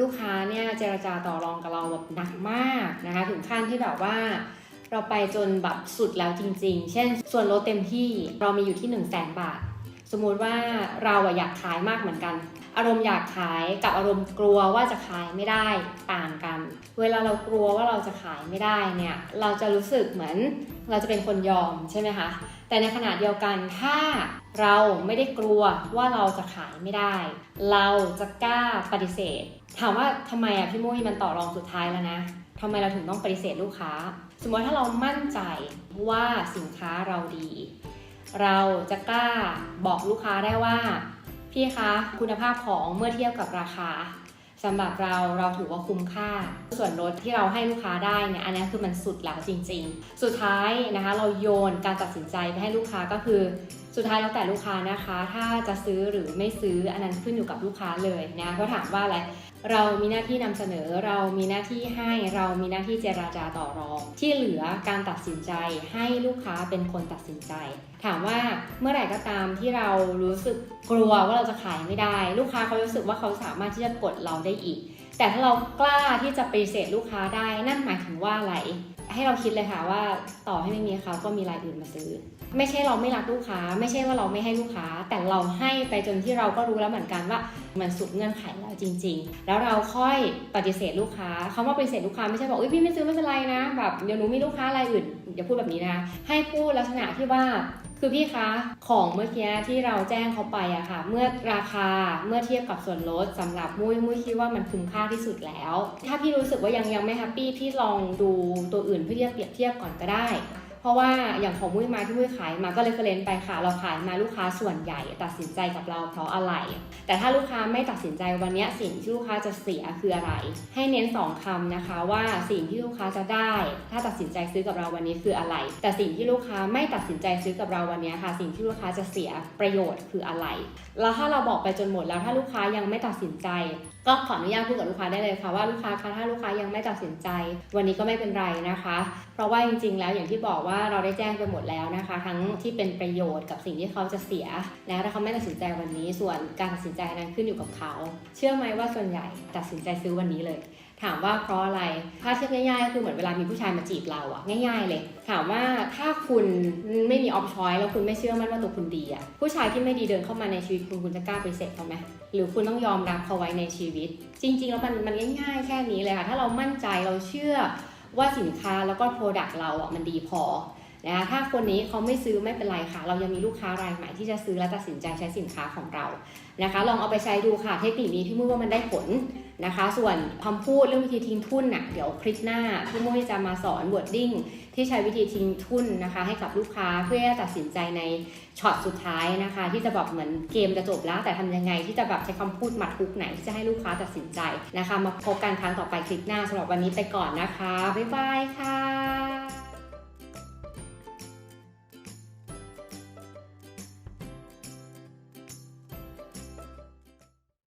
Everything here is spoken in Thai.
ลูกค้าเนี่ยเจรจาต่อรองกับเราแบบหนักมากนะคะถึงขั้นที่แบบว่า เราไปจนแบบสุดแล้วจริง ๆ เช่น ส่วนลดเต็มที่เรามีอยู่ที่ 1 0 0 0 0แบาท สมมุติว่าเราอยากขายมากเหมือนกัน อารมณ์อยากขายกับอารมณ์กลัวว่าจะขายไม่ได้ต่างกัน เวลาเรากลัวว่าเราจะขายไม่ได้เนี่ยเราจะรู้สึกเหมือนเราจะเป็นคนยอมใช่ไหมคะแต่ในขณะเดียวกันถ้าเราไม่ได้กลัวว่าเราจะขายไม่ได้ เราจะกล้าปฏิเสธ ถามว่าทำไมอะพี่มุ้ยมันต่อรองสุดท้ายแล้วนะทำไมเราถึงต้องปฏิเสธลูกค้า สมมติถ้าเรามั่นใจว่าสินค้าเราดี เราจะกล้าบอกลูกค้าได้ว่า พี่คะคุณภาพของเมื่อเทียบกับราคา สำหรับเราเราถือว่าคุ้มค่า ส่วนลดที่เราให้ลูกค้าได้เนี่ยอันนี้คือมันสุดแล้วจริง ๆ สุดท้ายนะคะเราโยนการตัดสินใจไปให้ลูกค้าก็คือ สุดท้ายแล้วแต่ลูกค้านะคะ ถ้าจะซื้อหรือไม่ซื้ออันนั้นขึ้นอยู่กับลูกค้าเลยนะเพราะถามว่าอะไรเรามีหน้าที่นำเสนอเรามีหน้าที่ให้เรามีหน้าที่เจราจาต่อรอง ที่เหลือการตัดสินใจให้ลูกค้าเป็นคนตัดสินใจ ถามว่าเมื่อไหร่ก็ตามที่เรารู้สึกกลัวว่าเราจะขายไม่ได้ ลูกค้าเขารู้สึกว่าเขาสามารถที่จะกดเราได้อีก แต่ถ้าเรากล้าที่จะปฏิเสธลูกค้าได้นั่นหมายถึงว่าอะไร ให้เราคิดเลยค่ะว่าต่อให้ไม่มีเขาก็มีรายอื่นมาซื้อ ไม่ใช่เราไม่รักลูกค้า ไม่ใช่ว่าเราไม่ให้ลูกค้า แต่เราให้ไปจนที่เราก็รู้แล้วเหมือนกันว่ามันสุดเงื่อนไขแล้วจริง ๆ แล้วเราค่อยปฏิเสธลูกค้าเขามาปฏิเสธลูกค้าไม่ใช่บอกเอ้ยพี่ไม่ซื้อไม่เป็นไรนะแบบเดี๋ยวหนูมีลูกค้ารายอื่นอย่าพูดแบบนี้นะ ให้พูดลักษณะที่ว่า คือพี่คะของเมื่อกี้ที่เราแจ้งเขาไปอะค่ะ เมื่อราคาเมื่อเทียบกับส่วนลดสำหรับมุ้ยมุ้ยคิดว่ามันคุ้มค่าที่สุดแล้ว ถ้าพี่รู้สึกว่ายังยังไม่แฮปปี้พี่ลองดูตัวอื่นเพื่อที่จะเปรียบเทียบก่อนก็ได้ เพราะว่าอย่างของมุ้ยมาที่มุ้ยขายมาก็เลยเฟรนไปค่ะ เราขายมาลูกค้าส่วนใหญ่ตัดสินใจกับเราเพราะอะไร แต่ถ้าลูกค้าไม่ตัดสินใจวันนี้สิ่งที่ลูกค้าจะเสียคืออะไร ให้เน้นสองคำนะคะว่าสิ่งที่ลูกค้าจะได้ ถ้าตัดสินใจซื้อกับเราวันนี้คืออะไร แต่สิ่งที่ลูกค้าไม่ตัดสินใจซื้อกับเราวันนี้ค่ะ สิ่งที่ลูกค้าจะเสียประโยชน์คืออะไร แล้วถ้าเราบอกไปจนหมดแล้วถ้าลูกค้ายังไม่ตัดสินใจ ก็ขออนุญาตพูดกับลูกค้าได้เลยค่ะว่าลูกค้าคะถ้าลูกค้ายังไม่ตัดสินใจ วันนี้ก็ไม่เป็นไรนะคะ เพราะว่าจริง ๆ แล้วอย่างที่บอกว่าเราได้แจ้งไปหมดแล้วนะคะ ทั้งที่เป็นประโยชน์กับสิ่งที่เขาจะเสีย แล้วถ้าเขาไม่ตัดสินใจวันนี้ ส่วนการตัดสินใจนั้นขึ้นอยู่กับเขา เชื่อไหมว่าส่วนใหญ่ตัดสินใจซื้อวันนี้เลย ถามว่าเพราะอะไรถ้าเทียบง่ายๆก็คือเหมือนเวลามีผู้ชายมาจีบเราอะง่าย ๆ เลย ถามว่าถ้าคุณไม่มีออปชอยแล้วคุณไม่เชื่อมั่นว่าตัวคุณดีอะผู้ชายที่ไม่ดีเดินเข้ามาในชีวิตคุณคุณจะกล้าไปเสธเขาไหมหรือคุณต้องยอมรับเขาไว้ในชีวิต จริง ๆ แล้วมันมันง่าย ๆ แค่นี้เลยค่ะถ้าเรามั่นใจเราเชื่อ ว่าสินค้าแล้วก็โปรดักต์เราอะมันดีพอ นะคะถ้าคนนี้เขาไม่ซื้อไม่เป็นไรค่ะ เรายังมีลูกค้ารายใหม่ที่จะซื้อและตัดสินใจใช้สินค้าของเรานะคะ ลองเอาไปใช้ดูค่ะเทคนิคนี้ที่มุ้ยว่ามันได้ผลนะคะ ส่วนคำพูดเรื่องวิธีทิ้งทุนน่ะเดี๋ยวคลิปหน้าพี่มุ้ยจะมาสอน wording ที่ใช้วิธีทิ้งทุนนะคะ ให้กับลูกค้าเพื่อตัดสินใจในช็อตสุดท้ายนะคะ ที่จะแบบเหมือนเกมจะจบแล้วแต่ทำยังไง ที่จะแบบใช้คำพูดหมัดทุกไหนที่จะให้ลูกค้าตัดสินใจนะคะ มาพบกันครั้งต่อไปคลิปหน้าสำหรับวันนี้ไปก่อนนะคะบ๊ายบายค่ะ